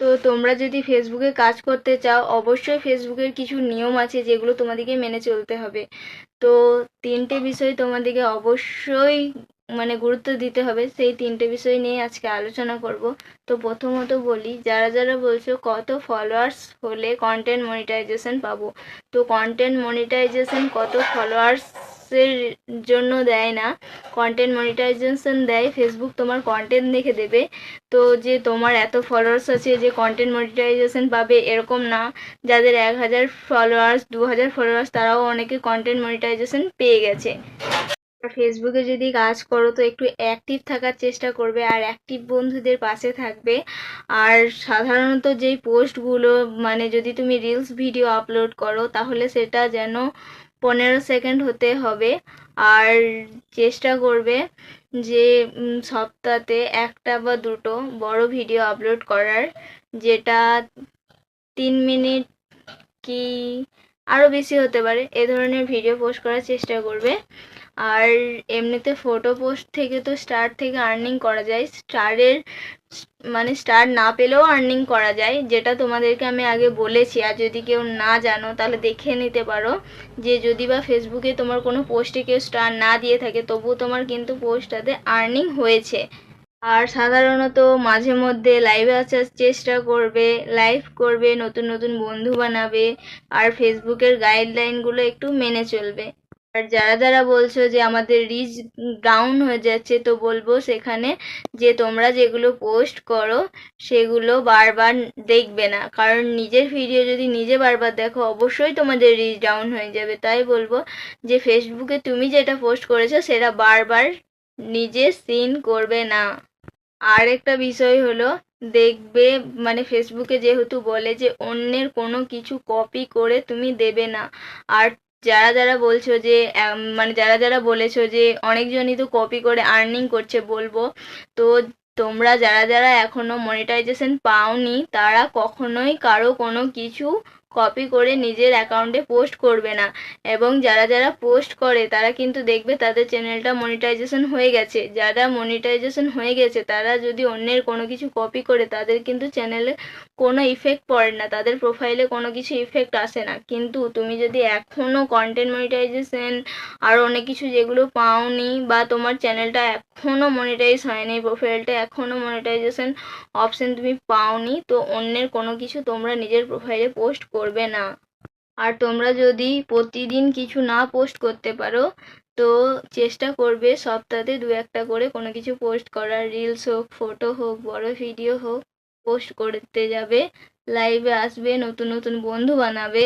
তো তোমরা যদি ফেসবুকে কাজ করতে চাও, অবশ্যই ফেসবুকের কিছু নিয়ম আছে যেগুলো তোমাদেরকে মেনে চলতে হবে। তো তিনটে বিষয় তোমাদেরকে অবশ্যই মানে গুরুত্ব দিতে হবে। সেই তিনটে বিষয় নিয়ে আজকে আলোচনা করব। তো প্রথমত বলি, যারা যারা বলছো কত ফলোয়ার্স হলে কন্টেন্ট মনিটাইজেশন পাবো? তো কন্টেন্ট মনিটাইজেশন কত ফলোয়ার্সের জন্য দেয় না। কন্টেন্ট মনিটাইজেশন দেয়। ফেসবুক তোমার কন্টেন্ট দেখে দেবে। তো যে তোমার এত ফলোয়ার্স আছে যে কন্টেন্ট মনিটাইজেশন পাবে এরকম না। যাদের এক হাজার ফলোয়ার্স দু হাজার ফলোয়ার্স তারাও অনেকে কন্টেন্ট মনিটাইজেশন পেয়ে গেছে। ফেসবুকে যদি কাজ করো তো একটু অ্যাক্টিভ থাকার চেষ্টা করবে আর অ্যাক্টিভ বন্ধুদের পাশে থাকবে। আর সাধারণত যেই পোস্টগুলো মানে যদি তুমি রিলস ভিডিও আপলোড করো তাহলে সেটা যেন পনেরো সেকেন্ড হতে হবে। আর চেষ্টা করবে যে উম, সপ্তাহতে একটা বা দুটো বড় ভিডিও আপলোড করার যেটা তিন মিনিট কি আরও বেশি হতে পারে। এ ধরনের ভিডিও পোস্ট করার চেষ্টা করবে। আর এমনিতে ফটো পোস্ট থেকে তো স্টার থেকে আর্নিং করা যায়। স্টারের মানে স্টার না পেলেও আর্নিং করা যায়। যেটা তোমাদেরকে আমি আগে বলেছি। আর যদি কেউ না জানো, তাহলে দেখে নিতে পারো। যে যদি বা ফেসবুকে তোমার কোনো পোস্টে কেউ স্টার না দিয়ে থাকে, তবুও তোমার কিন্তু পোস্টটাতে আর্নিং হয়েছে। আর সাধারণত মাঝে মধ্যে লাইভে আসার চেষ্টা করবে লাইভ করবে, নতুন নতুন বন্ধু বানাবে, আর ফেসবুকের গাইডলাইনগুলো একটু মেনে চলবে। আর যারা যারা বলছো যে আমাদের রিচ ডাউন হয়ে যাচ্ছে, তো বলব সেখানে যে তোমরা যেগুলো পোস্ট করো, সেগুলো বারবার দেখবে না। কারণ নিজের ভিডিও যদি নিজে বারবার দেখো, অবশ্যই তোমাদের রিচ ডাউন হয়ে যাবে। তাই বলব যে ফেসবুকে তুমি যেটা পোস্ট করেছ, সেটা বারবার নিজে সিন করবে না। আর একটা বিষয় হলো, দেখবে মানে ফেসবুকে যেহেতু বলে যে অন্যের কোনো কিছু কপি করে তুমি দেবে না। আর যারা যারা বলছো যে মানে যারা যারা বলেছ যে অনেকজনই তো কপি করে আর্নিং করছে বলব, তো তোমরা যারা যারা এখনও মনিটাইজেশন পাওনি, তারা কখনোই কারও কোনো কিছু কপি করে নিজের অ্যাকাউন্টে পোস্ট করবে না। এবং যারা যারা পোস্ট করে, তারা কিন্তু দেখবে তাদের চ্যানেলটা মনিটাইজেশন হয়ে গেছে। যারা মনিটাইজেশন হয়ে গেছে, তারা যদি অন্যের কোনো কিছু কপি করে, তাদের কিন্তু চ্যানেলে কোনো ইফেক্ট পড়ে না। তাদের প্রোফাইলে কোনো কিছু ইফেক্ট আসে না। কিন্তু তুমি যদি এখনও কন্টেন্ট মনিটাইজেশন আর অনেক কিছু যেগুলো পাওনি বা তোমার চ্যানেলটা এখনও মনিটাইজ হয়নি প্রোফাইলটা এখনও মনিটাইজেশন অপশন তুমি পাওনি, তো অন্যের কোনো কিছু তোমরা নিজের প্রোফাইলে পোস্ট করবে না। আর তোমরা যদি প্রতিদিন কিছু না পোস্ট করতে পারো, তো চেষ্টা করবে সপ্তাহে দু একটা করে কোনো কিছু পোস্ট করার। রিলস হোক ফটো হোক, বড় ভিডিও হোক পোস্ট করতে যাবে। লাইভে আসবে, নতুন নতুন বন্ধু বানাবে।